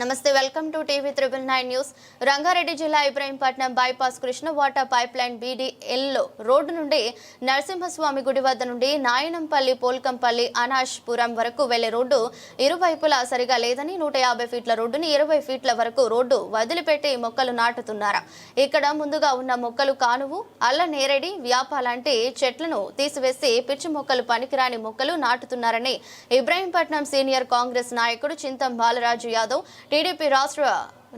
నమస్తే welcome to TV triple nine news. Rangareddy జిల్లా Ibrahimpatnam bypass Krishna water pipe line బీడీఎల్లో road నుండి నరసింహస్వామి గుడి వద్ద నుండి నాయనంపల్లి పోల్కంపల్లి అనాష్పురం వరకు వెళ్ళే రోడ్డు ఇరువైపులా సరిగా లేదని నూట యాభై ఫీట్ల రోడ్డుని ఇరవై ఫీట్ల వరకు రోడ్డు వదిలిపెట్టి మొక్కలు నాటుతున్నారా? ఇక్కడ ముందుగా ఉన్న మొక్కలు కానువు అల్ల నేరేడి వ్యాప లాంటి చెట్లను తీసివేసి పిచ్చి మొక్కలు పనికిరాని మొక్కలు నాటుతున్నారని ఇబ్రహీంపట్నం సీనియర్ కాంగ్రెస్ నాయకుడు చింతం బాలరాజు యాదవ్ టీడీపీ రాష్ట్ర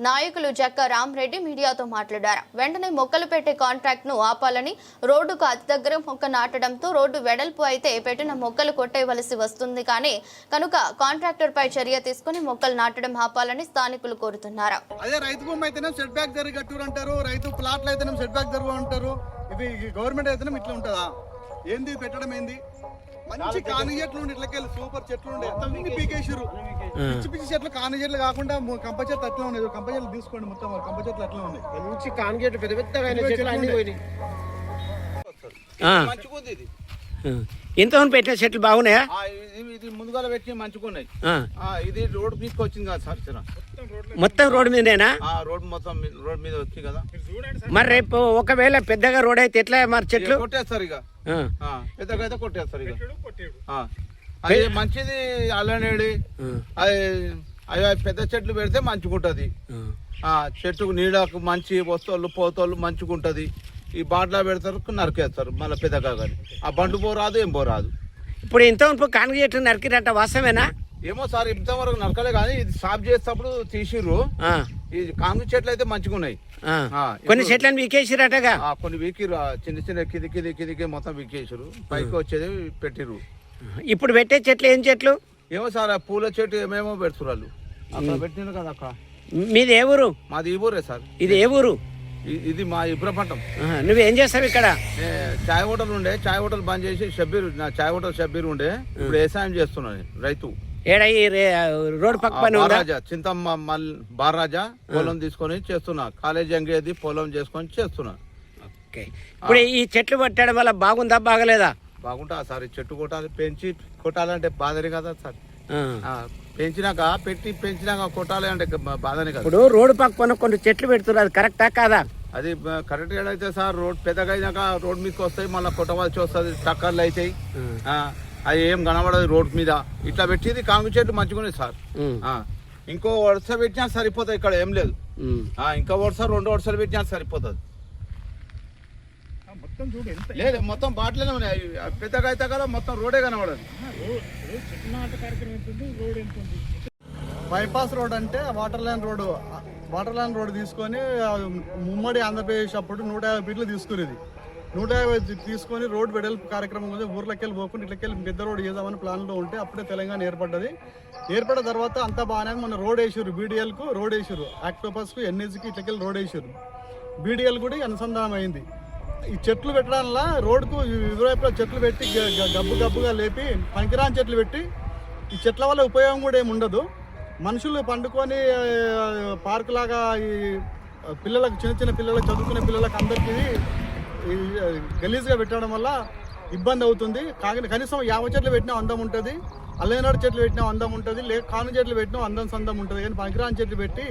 నాయకులు జక్క రామరెడ్డి మీడియాతో మాట్లాడారు. వెంటనే మొక్కలు పెట్టే కాంట్రాక్ట్ను ఆపాలని రోడ్డుకు అతి దగ్గర మొక్క నాటడంతో రోడ్డు వెడల్పు అయితే పెట్టిన మొక్కలు కొట్టేయవలసి వస్తుంది కానీ కనుక కాంట్రాక్టర్ పై చర్య తీసుకుని మొక్కలు నాటడం ఆపాలని స్థానికులు కోరుతున్నారు. అదే రైతు భూమి అయితేనే సెట్ బ్యాక్ జరిగి కట్టూరు అంటారు రైతు ప్లాట్లు అయితేనే సెట్ బ్యాక్ జరుగు అంటారు. ఇది గవర్నమెంట్ అయితేనే ఇట్లా ఉంటుందా? ఏంది? పెట్టడం ఏంది? మంచి కాని చెట్లు ఉండే ఇట్లకెళ్ళి సూపర్ చెట్లు ఉండే. అన్ని పీకేసారు పిచ్చి పిచ్చి చెట్లు కాని చెట్లు కాకుండా కంప చెట్లు అట్లా ఉన్నాయి. కంప చెట్లు తీసుకోండి మొత్తం కంప చెట్లు అట్లా ఉన్నాయి. మంచి కాన్గేట్ పెద్ద పెద్దగా అయిన చెట్లు అన్ని పోయినాయి. ఇంతవరకు పెట్టిన చెట్లు బాగున్నాయా? ఆ, ఇది- ముందుగాల పెట్టి. ఆ, ఇది రోడ్ మీదకి వచ్చింది కదా సార్ చిన్న. మొత్తం రోడ్డు మీదేనా? ఆ రోడ్ మొత్తం రోడ్ మీద వచ్చి కదా. మరి రేపు ఒకవేళ పెద్దగా రోడ్ అయితే ఎట్లా మరి చెట్లు? కొట్టేస్తారు ఇక. పెద్దగా అయితే కొట్టేస్తారు ఇక. ఆ. అది మంచిది అల్లనేడి. ఆ, అది అవి అవి పెద్ద చెట్లు పెడితే మంచిగుంటది చెట్టుకు నీడకు మంచి వస్తువులు పోతోళ్ళు మంచిగుంటది ఈ బాట్లా పెడతారు నరికేస్తారు మళ్ళీ పెద్దగా కానీ ఆ బండు పో రాదు ఏం పో రాదు. ఇప్పుడు ఇంతవరకు చెట్లు నరికిరంట వాస్తవేనా? ఏమో సార్ ఇంతవరకు నరకలే కానీ ఇది సాఫ్ చేసేటప్పుడు తీసిర్రు. ఈ కాంగ్రెస్ చెట్లు అయితే మంచిగా ఉన్నాయి కొన్ని చెట్లను వీకేసిరటగా? కొన్ని వీకిరు చిన్న చిన్న కిది కిది కిదికి మొత్తం వీకేసారు పైకి వచ్చేది పెట్టిర్రు. ఇప్పుడు పెట్టే చెట్లు ఏం చెట్లు? ఏమో సార్ ఆ పూల చెట్టు ఏమేమో పెడుతున్నారు అక్కడ పెట్టినారు కదా అక్కడ. మీది ఏ ఊరు? మాది ఈ ఊరే సార్. ఇది ఏ ఊరు? ఇది మా ఇబ్రపట్నం ఆహా, నువ్వేం చేస్తావు ఇక్కడ? చాయ్ హోటల్ ఉండే చాయ్ హోటల్ బంద్ చేసి షబ్బీర్ నా చాయ్ హోటల్ షబ్బీర్ ఉండే ఇప్పుడు వ్యవసాయం చేస్తున్నాను నేను, రైతు. ఏడ ఈ రే- రోడ్ పక్క పని బారాజా చింతమ్మ మల్ బారాజా పొలం తీసుకొని చేస్తున్నా. కాలేజ్ అంగేది పొలం చేసుకొని చేస్తున్నా. ఓకే. ఇప్పుడు ఈ చెట్లు పట్టడం వల్ల బాగుందా బాగలేదా? బాగుంటా సార్ ఈ చెట్టు కొట్టాలి పెంచి కొట్టాలంటే బాధనే కదా సార్. పెంచినాక పెట్టి పెంచినాక కొట్టాలి అంటే బాధనే కదా. ఇప్పుడు రోడ్డు పక్కన కొన్ని చెట్లు పెడుతున్నారు అది కరెక్టా కాదా? అది కరెక్ట్ అయితే సార్ రోడ్ పెద్దగా అయినాక రోడ్ మీదకి వస్తాయి మళ్ళీ కొట్టవలసి వస్తుంది టక్కర్లు అవుతాయి అది ఏం కనబడదు రోడ్ మీద. ఇట్లా పెట్టేది కాంగు చెట్లు మంచిగానే సార్. ఇంకో వరుస పెట్టినా సరిపోతుంది ఇక్కడ ఏం లేదు. ఇంకో వరుస రెండు వరుసలు పెట్టినా సరిపోతుంది. లేదు మొత్తం బాటలోనే ఉన్నాయి. అయితే కదా మొత్తం రోడే కనబడదు. బైపాస్ రోడ్ అంటే water line road water line road తీసుకొని ఆ, ఉమ్మడి ఆంధ్రప్రదేశ్ అప్పుడు నూట యాభై ఫీట్లు తీసుకునేది. నూట యాభై తీసుకొని రోడ్ వెడల్పు కార్యక్రమం కోసం ఊర్లోకి వెళ్ళి పోకుండా ఇట్లకెళ్ళి పెద్ద రోడ్ చేద్దామని ప్లాన్లో ఉంటే అప్పుడే తెలంగాణ ఏర్పడ్డది. ఏర్పడిన తర్వాత అంతా బాగానే. మన రోడ్ వేసారు బీడీఎల్కు రోడ్ వేసారు ఆక్టోపస్కు ఎన్ఎస్కి ఇట్లకెళ్ళి రోడ్ వేసారు బీడీఎల్ కూడా అనుసంధానం అయింది ఈ చెట్లు పెట్టడం వల్ల రోడ్కు ఇరువైపులా చెట్లు పెట్టి గ- గబ్బు గబ్బుగా లేపి పనికిరాని చెట్లు పెట్టి ఈ చెట్ల వల్ల ఉపయోగం కూడా ఏమి ఉండదు. మనుషులు పండుకొని పార్కు లాగా ఈ పిల్లలకు చిన్న చిన్న పిల్లలకు చదువుకునే పిల్లలకు అందరికీ గలీజ్గా పెట్టడం వల్ల ఇబ్బంది అవుతుంది. కాగా కనీసం యాభై చెట్లు పెట్టినా అందం ఉంటుంది అల్లనాడు చెట్లు పెట్టినా అందం ఉంటుంది లేక కాను చెట్లు పెట్టినా అందం సందం ఉంటుంది. కానీ పనికిరాని చెట్లు పెట్టి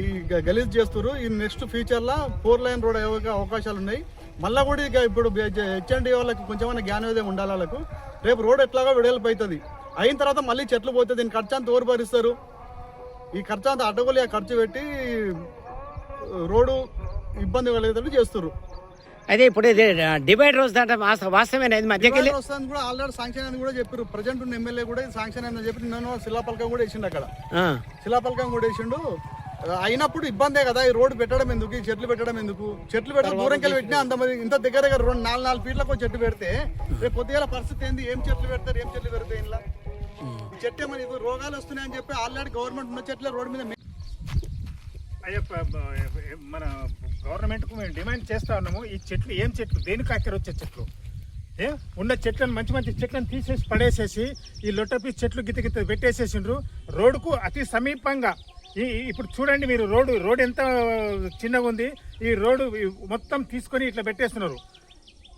ఈ గ- గలీజ్ చేస్తారు ఈ నెక్స్ట్ ఫ్యూచర్లో ఫోర్ లైన్ రోడ్ అయ్యే అవకాశాలు ఉన్నాయి మళ్ళీ కూడా ఇక ఇప్పుడు హెచ్ఎండి వాళ్ళకి కొంచెమైనా జ్ఞానోదయం ఉండాలి వాళ్ళకు. రేపు రోడ్ ఎట్లాగో వెడల్పు అవుతుంది అయిన తర్వాత మళ్ళీ చెట్లు పోతే దీని ఖర్చు అంతా ఎవరు భరిస్తారు? ఈ ఖర్చు అంతా అడ్డగోలు ఖర్చు పెట్టి రోడ్డు ఇబ్బంది కలిగేటట్టు చేస్తారు అదే ఇప్పుడు ఇది డివైడ్ రోజు దాంట్లో వాస్త- వాస్తవేనా ఇది మధ్యకి వస్తుంది కూడా ఆల్రెడీ శాంక్షన్ అని కూడా చెప్పారు ప్రజెంట్ ఉన్న ఎమ్మెల్యే కూడా శాంక్షన్ అని చెప్పి నేను శిలాపలకం కూడా వేసిండు అక్కడ. శిలాపలకం కూడా వేసిండు. అయినప్పుడు ఇబ్బందే కదా ఈ రోడ్డు పెట్టడం ఎందుకు ఈ చెట్లు పెట్టడం ఎందుకు? చెట్లు పెట్టడం దూరంకి వెళ్ళి పెట్టినా అంత మంది ఇంత దగ్గరగా రెండు నాలుగు నాలుగు ఫీట్లకు చెట్టు పెడితే రేపు పొద్దుగాల పరిస్థితి ఏంది? ఏం చెట్లు పెడతారు ఏం చెట్లు పెడతాయి ఇలా ఈ చెట్టు ఏమని రోగాలు వస్తున్నాయని చెప్పి ఆల్రెడీ గవర్నమెంట్ ఉన్న చెట్లే రోడ్డు మీద మన గవర్నమెంట్కు మేము డిమాండ్ చేస్తా ఉన్నాము. ఈ చెట్లు ఏం చెట్లు? దేనికి అక్కడ వచ్చే చెట్లు? ఏ? ఉన్న చెట్లను మంచి మంచి చెట్లను తీసేసి పడేసేసి ఈ లొట్టపి చెట్లు గిత గిత పెట్టేసేసిండ్రు. రోడ్డుకు అతి సమీపంగా ఈ ఇప్పుడు చూడండి మీరు రోడ్డు రోడ్ ఎంత చిన్నగా ఉంది. ఈ రోడ్డు మొత్తం తీసుకొని ఇట్లా పెట్టేస్తున్నారు.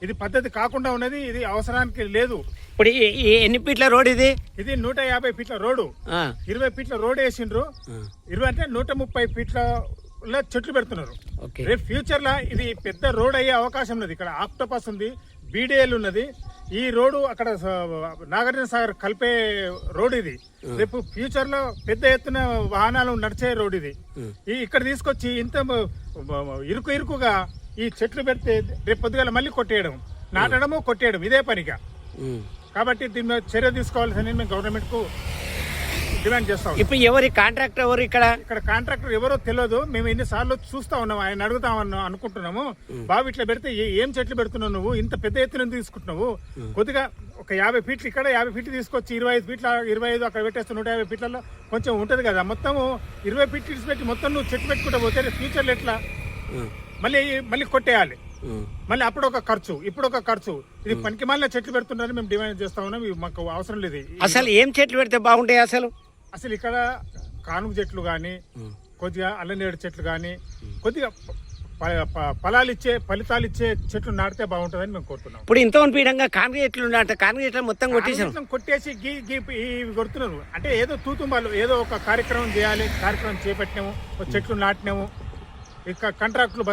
ఇది పద్ధతి కాకుండా ఉన్నది ఇది అవసరానికి లేదు. ఇప్పుడు ఎన్ని ఫీట్ల రోడ్ ఇది? ఇది నూట యాభై ఫీట్ల రోడ్డు. ఇరవై ఫీట్ల రోడ్ వేసిండ్రు. ఇరవై అంటే నూట ముప్పై ఫీట్ల చెట్లు పెడుతున్నారు. రేపు ఫ్యూచర్లో ఇది పెద్ద రోడ్ అయ్యే అవకాశం ఉన్నది. ఇక్కడ ఆక్టోపస్ ఉంది బీడీఎల్ ఉన్నది. ఈ రోడ్డు అక్కడ నాగార్జున సాగర్ కలిపే రోడ్ ఇది. రేపు ఫ్యూచర్లో పెద్ద ఎత్తున వాహనాలు నడిచే రోడ్ ఇది. ఈ ఇక్కడ తీసుకొచ్చి ఇంత ఇరుకు ఇరుకుగా ఈ చెట్లు పెడితే రేపు పొద్దుగాల మళ్ళీ కొట్టేయడం నాటడము కొట్టేయడం ఇదే పనిగా. కాబట్టి దీని మీద చర్య తీసుకోవాల్సింది మేము గవర్నమెంట్కు. డిమాండ్ చేస్తాం ఇప్పుడు ఎవరి కాంట్రాక్టర్ ఎవరు ఇక్కడ? ఇక్కడ కాంట్రాక్టర్ ఎవరో తెలియదు మేము ఎన్నిసార్లు చూస్తా ఉన్నాం. ఆయన అడుగుతామని అనుకుంటున్నాము. బాబు ఇట్లా పెడితే ఏ- చెట్లు పెడుతున్నావు నువ్వు? ఇంత పెద్ద ఎత్తున తీసుకుంటున్నావు? కొద్దిగా ఒక యాభై ఫీట్లు ఇక్కడ యాభై ఫీట్లు తీసుకొచ్చి ఇరవై ఐదు ఫీట్ల ఇరవై ఐదు అక్కడ పెట్టేస్తే నూట యాభై ఫీట్లలో కొంచెం ఉంటది కదా. మొత్తము ఇరవై ఫీట్లు పెట్టి మొత్తం నువ్వు చెట్లు పెట్టుకుంటా పోతే ఫ్యూచర్లో ఎట్లా? మళ్ళీ మళ్ళీ కొట్టేయాలి. మళ్ళీ అప్పుడు ఒక ఖర్చు ఇప్పుడు ఒక ఖర్చు. ఇది పనికి మళ్ళీ చెట్లు పెడుతున్నారని మేము డిమాండ్ చేస్తా ఉన్నాం. మాకు అవసరం లేదు. అసలు ఏం చెట్లు పెడితే బాగుంటాయి అసలు? అసలు ఇక్కడ కానుగ చెట్లు కానీ కొద్దిగా అల్లనేడు చెట్లు కానీ కొద్దిగా ఫలాలు ఇచ్చే ఫలితాలు ఇచ్చే చెట్లు నాటితే బాగుంటుందని మేము కోరుతున్నాం. ఇప్పుడు ఇంత పీడంగా కాంక్రీట్లు ఉన్నట్టు కాంక్రీట్లు మొత్తం కొట్టేసాం కొట్టేసి గీ గీ ఇవి కొడుతున్నారు. అంటే ఏదో తూతుంబాలు ఏదో ఒక కార్యక్రమం చేయాలి కార్యక్రమం చేపట్టినాము ఒక చెట్లు నాటినాము ఇక కాంట్రాక్టులు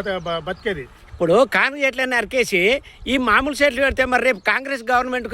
బతికేది. ఇప్పుడు కాంగ్రెస్ చెట్లన్నీ నరికేసి ఈ మామూలు చెట్లు పెడితే మరి రేపు కాంగ్రెస్ గవర్నమెంట్